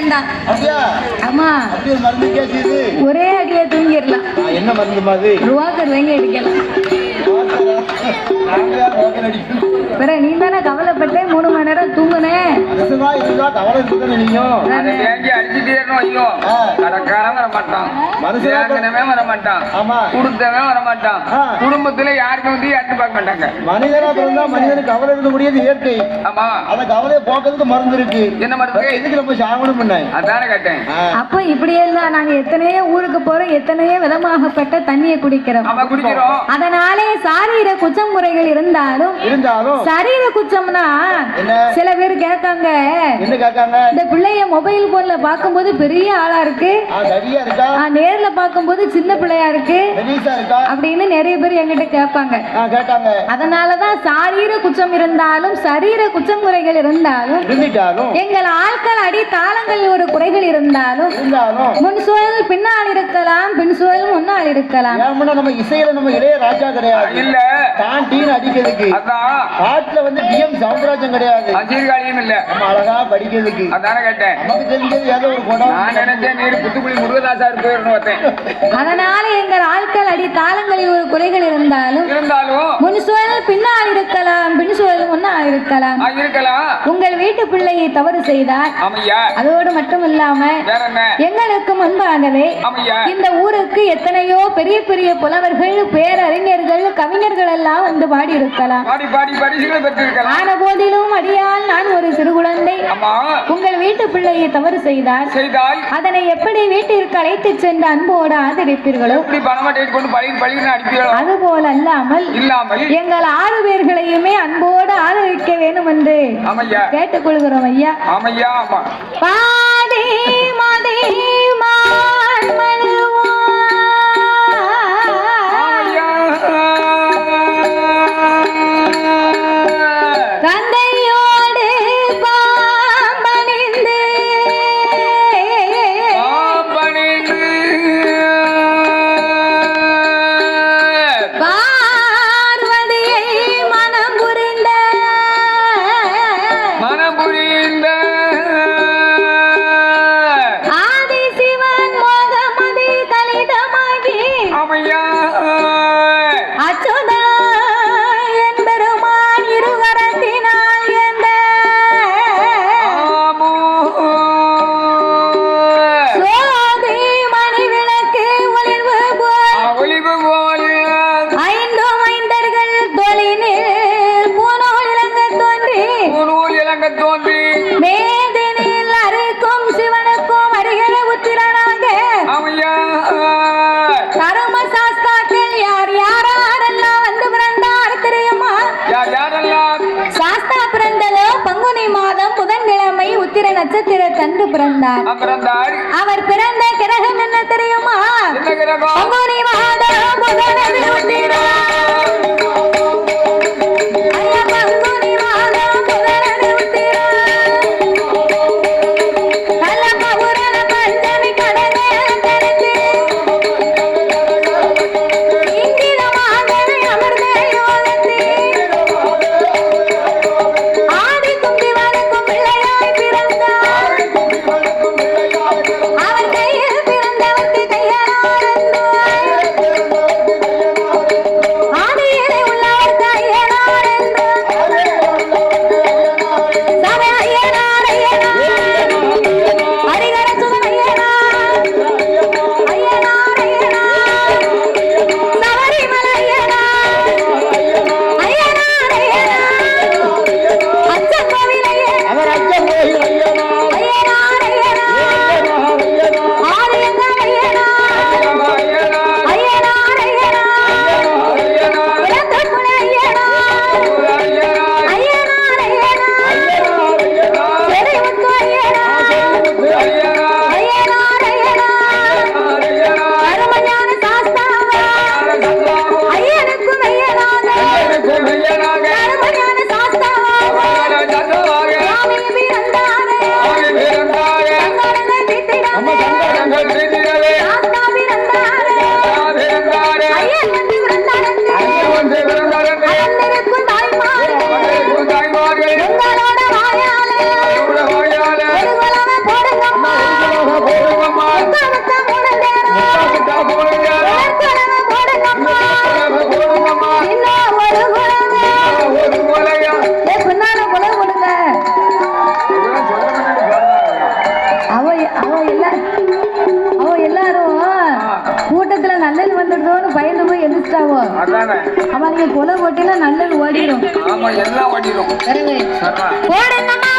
வேண்டாம். ஆமா. ஒரு அடியே தூங்கிடலாம். என்ன மருந்து மாதிரி ரூபாக்கர் வாங்கி அடிக்கலாம். பிற நீ தானே கவலைப்பட்டே மூணு மணி இருந்தா கவலை இருக்குதுன்னு நீயும் அதை தேங்கி அடிச்சுட்டே இருக்கணும் ஐயோ. கடைக்காரன் வர மாட்டான். மனுஷன் தேங்கினவே வர மாட்டான். ஆமா. கொடுத்தவன் வர மாட்டான். குடும்பத்துல யாருக்கும் வந்து எடுத்து பார்க்க மாட்டாங்க. மனிதனா பிறந்தா மனிதனுக்கு கவலை இருக்க முடியாது இயற்கை. ஆமா. அந்த கவலையை போக்குறதுக்கு மருந்து இருக்கு. என்ன மருந்து? எதுக்கு நம்ம சாகணும் பண்ண அதானே கேட்டேன். அப்போ இப்படியெல்லாம் நாங்க எத்தனையோ ஊருக்கு போறோம் எத்தனையோ விதமாகப்பட்ட தண்ணியை குடிக்கிறோம். குடிக்கிறோம். அதனாலே சாரீர குற்றம் முறைகள் இருந்தாலும் இருந்தாலும். சரீர என்ன? சில பேர் கேட்காங்க என்ன கேட்காங்க? இந்த பிள்ளைய மொபைல் போன்ல பார்க்கும்போது பெரிய ஆளா இருக்கு. ஆ, சரியா இருக்கா? ஆ, நேர்ல பார்க்கும்போது சின்ன பிள்ளையா இருக்கு. அப்படின்னு நிறைய பேர் என்கிட்ட கேட்பாங்க. அதனாலதான் சாரீர குற்றம் இருந்தாலும் சரீர குற்றம் முறைகள் இருந்தாலும் எங்கள் ஆட்கள் அடி தாளங்கள் ஒரு குறைகள் இருந்தாலும் இருந்தாலும் முன் சூழல் பின்னால் இருக்கலாம் பின் சூழல் முன்னால் இருக்கலாம். நம்ம இசையில நம்ம இளைய ராஜா கிடையாது. இல்ல. தான் டீன் அடிக்கிறதுக்கு. அதான். பாட்டுல வந்து டிஎம் கிடையாது. இல்ல. நம்ம அழகா படிக்கிறதுக்கு. அதானே கேட்டேன். நமக்கு தெரிஞ்சது ஏதோ ஒரு குணம் நான் நினைச்சேன் நீர் புத்துக்குழி முருகதாசா பார்த்தேன். அதனால எங்கள் ஆட்கள் அடி தாளங்களில் ஒரு குறைகள் இருந்தாலும் இருந்தாலும் முன் சூழல் பின்னால் இருக்கலாம் பின் சூழல் முன்னால் இருக்கலாம். ஆ, இருக்கலாம். உங்கள் வீட்டு பிள்ளையை தவறு செய்தால் அதோடு மட்டும் இல்லாம வேற என்ன? எங்களுக்கு முன்பாகவே இந்த ஊருக்கு எத்தனையோ பெரிய பெரிய புலவர்கள் பேரறிஞர்கள் கவிஞர்கள் எல்லாம் வந்து பாடி இருக்கலாம் ஆன போதிலும் அடியால் நான் ஒரு சிறு குழந்தை. உங்கள் வீட்டு பிள்ளையை தவறு செய்தால் அதனை எப்படி வீட்டிற்கு அழைத்துச் சென்று அன்போடு ஆதரிப்பீர்களோ? அனுப்பிடலாம் அதுபோல் அல்லாமல் எங்கள் ஆறு பேர்களையுமே அன்போடு ஆதரிக்க வேண்டும் என்று கேட்டுக்கொள்கிறோம் ஐயா. ஆமையா பிறந்தார். அவர் பிறந்த கிரகம் என்ன தெரியுமா? ஆமா நீங்க கொலை போட்டீங்கன்னா நல்லது ஓடிடும். ஆமா எல்லாம் ஓடிடும். சரிங்க. போடுங்கம்மா